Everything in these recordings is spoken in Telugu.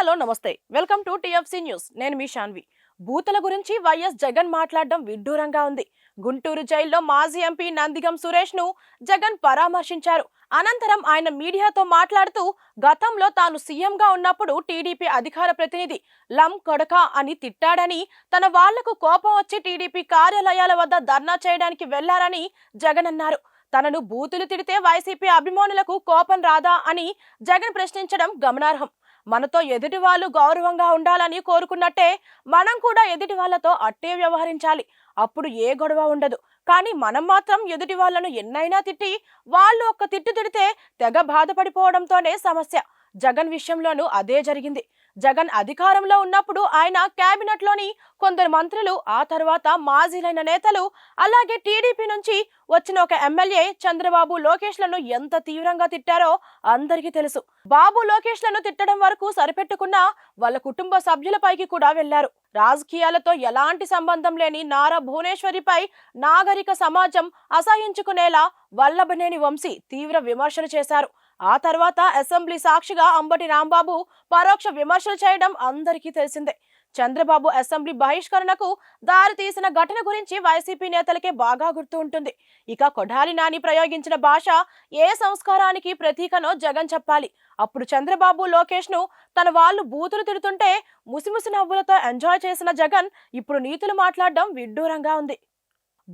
హలో నమస్తే. Welcome to TFC news. నేను మీ శాన్వి బూతుల గురించి వైఎస్ జగన్ మాట్లాడడం విడ్డూరంగా ఉంది. గుంటూరు జైల్లో మాజీ ఎంపీ నందిగం సురేష్ను జగన్ పరామర్శించారు. అనంతరం ఆయన మీడియాతో మాట్లాడుతూ గతంలో తాను సీఎంగా ఉన్నప్పుడు టీడీపీ అధికార ప్రతినిధి లం కొడక అని తిట్టాడని తన వాళ్ళకు కోపం వచ్చి టీడీపీ కార్యాలయాల వద్ద ధర్నా చేయడానికి వెళ్ళారని జగన్ అన్నారు. తనను బూతులు తిడితే వైసీపీ అభిమానులకు కోపం రాదా అని జగన్ ప్రశ్నించడం గమనార్హం. మనతో ఎదుటి వాళ్ళు గౌరవంగా ఉండాలని కోరుకున్నట్టే మనం కూడా ఎదుటి వాళ్ళతో అట్టే వ్యవహరించాలి. అప్పుడు ఏ గొడవ ఉండదు. కానీ మనం మాత్రం ఎదుటి వాళ్ళను ఎన్నైనా తిట్టి వాళ్ళు ఒక్క తిట్టు తిడితే తెగ బాధపడిపోవడంతోనే సమస్య. జగన్ విషయంలోనూ అదే జరిగింది. జగన్ అధికారంలో ఉన్నప్పుడు ఆయన క్యాబినెట్లోని కొందరు మంత్రులు ఆ తర్వాత మాజీలైన నేతలు అలాగే టీడీపీ నుంచి వచ్చిన ఒక ఎమ్మెల్యే చంద్రబాబు లోకేష్లను ఎంత తీవ్రంగా తిట్టారో అందరికీ తెలుసు. బాబు లోకేష్లను తిట్టడం వరకు సరిపెట్టుకున్న వాళ్ళ కుటుంబ సభ్యులపైకి కూడా వెళ్ళారు రాజకీయాలతో ఎలాంటి సంబంధం లేని నారా భువనేశ్వరిపై నాగరిక సమాజం అసహించుకునేలా వల్లభనేని వంశీ తీవ్ర విమర్శలు చేశారు. ఆ తర్వాత అసెంబ్లీ సాక్షిగా అంబటి రాంబాబు పరోక్ష విమర్శలు చేయడం అందరికీ తెలిసిందే. చంద్రబాబు అసెంబ్లీ బహిష్కరణకు దారి తీసిన ఘటన గురించి వైసీపీ నేతలకే బాగా గుర్తు ఉంటుంది. ఇక కొడాలి నాని ప్రయోగించిన భాష ఏ సంస్కారానికి ప్రతీకనో జగన్ చెప్పాలి. అప్పుడు చంద్రబాబు లోకేష్ను తన వాళ్ళు బూతులు తిడుతుంటే ముసిముసి నవ్వులతో ఎంజాయ్ చేసిన జగన్ ఇప్పుడు నీతులు మాట్లాడడం విడ్డూరంగా ఉంది.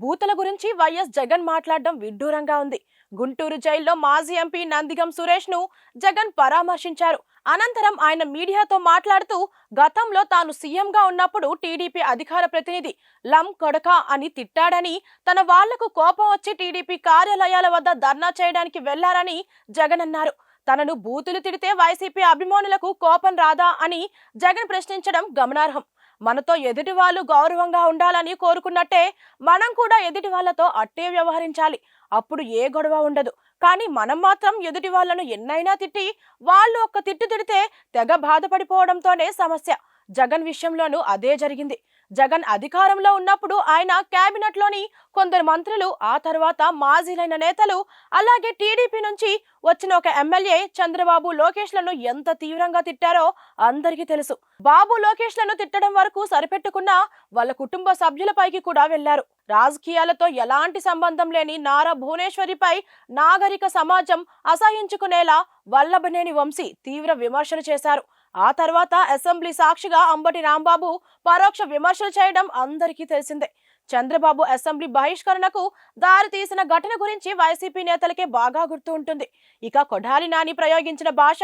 బూతుల గురించి వైఎస్ జగన్ మాట్లాడడం విడ్డూరంగా ఉంది. గుంటూరు జైల్లో మాజీ ఎంపీ నందిగం సురేష్ను జగన్ పరామర్శించారు. అనంతరం ఆయన మీడియాతో మాట్లాడుతూ గతంలో తాను సీఎంగా ఉన్నప్పుడు టీడీపీ అధికార ప్రతినిధి లం కొడక అని తిట్టాడని తన వాళ్ళకు కోపం వచ్చి టీడీపీ కార్యాలయాల వద్ద ధర్నా చేయడానికి వెళ్ళారని జగన్ అన్నారు. తనను బూతులు తిడితే వైసీపీ అభిమానులకు కోపం రాదా అని జగన్ ప్రశ్నించడం గమనార్హం. మనతో ఎదుటి వాళ్ళు గౌరవంగా ఉండాలని కోరుకున్నట్టే మనం కూడా ఎదుటి వాళ్ళతో అట్టే వ్యవహరించాలి. అప్పుడు ఏ గొడవ ఉండదు. కానీ మనం మాత్రం ఎదుటి వాళ్ళను ఎన్నైనా తిట్టి వాళ్ళు ఒక్క తిట్టు తిడితే తెగ బాధపడిపోవడంతోనే సమస్య. జగన్ విషయంలోనూ అదే జరిగింది. జగన్ అధికారంలో ఉన్నప్పుడు ఆయన క్యాబినెట్లోని కొందరు మంత్రులు ఆ తర్వాత మాజీలైన నేతలు అలాగే టీడీపీ నుంచి వచ్చిన ఒక ఎమ్మెల్యే చంద్రబాబు లోకేష్లను ఎంత తీవ్రంగా తిట్టారో అందరికీ తెలుసు. బాబు లోకేష్లను తిట్టడం వరకు సరిపెట్టుకున్న వాళ్ళ కుటుంబ సభ్యులపైకి కూడా వెళ్ళారు రాజకీయాలతో ఎలాంటి సంబంధం లేని నారా భువనేశ్వరిపై నాగరిక సమాజం అసహించుకునేలా వల్లభనేని వంశీ తీవ్ర విమర్శలు చేశారు. ఆ తర్వాత అసెంబ్లీ సాక్షిగా అంబటి రాంబాబు పరోక్ష విమర్శలు చేయడం అందరికీ తెలిసిందే. చంద్రబాబు అసెంబ్లీ బహిష్కరణకు దారి తీసిన ఘటన గురించి వైసీపీ నేతలకే బాగా గుర్తు ఉంటుంది. ఇక కొడాలి నాని ప్రయోగించిన భాష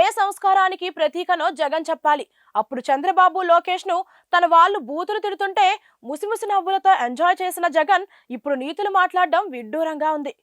ఏ సంస్కారానికి ప్రతీకనో జగన్ చెప్పాలి. అప్పుడు చంద్రబాబు లోకేష్ను తన వాళ్ళు బూతులు తిడుతుంటే ముసిముసి నవ్వులతో ఎంజాయ్ చేసిన జగన్ ఇప్పుడు నీతులు మాట్లాడడం విడ్డూరంగా ఉంది.